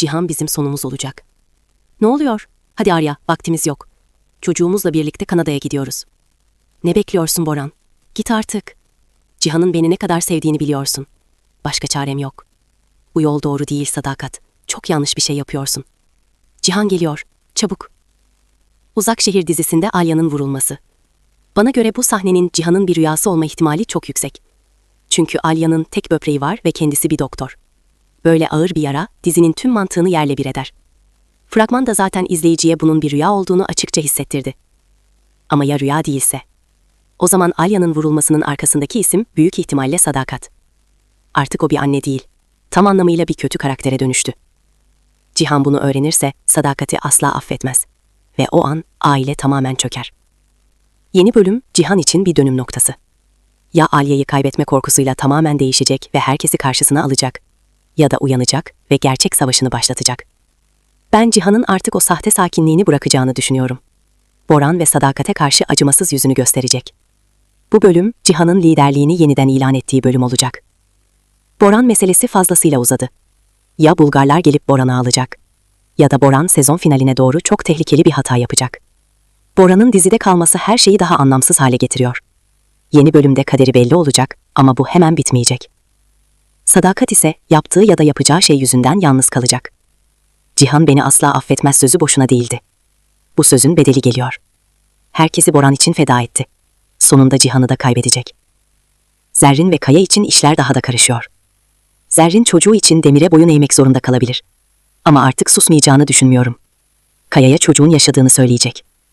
Cihan bizim sonumuz olacak. Ne oluyor? Hadi Arya, vaktimiz yok. Çocuğumuzla birlikte Kanada'ya gidiyoruz. Ne bekliyorsun Boran? Git artık. Cihan'ın beni ne kadar sevdiğini biliyorsun. Başka çarem yok. Bu yol doğru değil Sadakat. Çok yanlış bir şey yapıyorsun. Cihan geliyor. Çabuk. Uzak Şehir dizisinde Alya'nın vurulması. Bana göre bu sahnenin Cihan'ın bir rüyası olma ihtimali çok yüksek. Çünkü Alya'nın tek böbreği var ve kendisi bir doktor. Böyle ağır bir yara dizinin tüm mantığını yerle bir eder. Fragman da zaten izleyiciye bunun bir rüya olduğunu açıkça hissettirdi. Ama ya rüya değilse? O zaman Alya'nın vurulmasının arkasındaki isim büyük ihtimalle Sadakat. Artık o bir anne değil. Tam anlamıyla bir kötü karaktere dönüştü. Cihan bunu öğrenirse Sadakat'i asla affetmez. Ve o an aile tamamen çöker. Yeni bölüm Cihan için bir dönüm noktası. Ya Alya'yı kaybetme korkusuyla tamamen değişecek ve herkesi karşısına alacak ya da uyanacak ve gerçek savaşını başlatacak. Ben Cihan'ın artık o sahte sakinliğini bırakacağını düşünüyorum. Boran ve sadakate karşı acımasız yüzünü gösterecek. Bu bölüm Cihan'ın liderliğini yeniden ilan ettiği bölüm olacak. Boran meselesi fazlasıyla uzadı. Ya Bulgarlar gelip Boran'ı alacak ya da Boran sezon finaline doğru çok tehlikeli bir hata yapacak. Boran'ın dizide kalması her şeyi daha anlamsız hale getiriyor. Yeni bölümde kaderi belli olacak ama bu hemen bitmeyecek. Sadakat ise yaptığı ya da yapacağı şey yüzünden yalnız kalacak. Cihan beni asla affetmez sözü boşuna değildi. Bu sözün bedeli geliyor. Herkesi Boran için feda etti. Sonunda Cihan'ı da kaybedecek. Zerrin ve Kaya için işler daha da karışıyor. Zerrin çocuğu için demire boyun eğmek zorunda kalabilir. Ama artık susmayacağını düşünmüyorum. Kaya'ya çocuğun yaşadığını söyleyecek.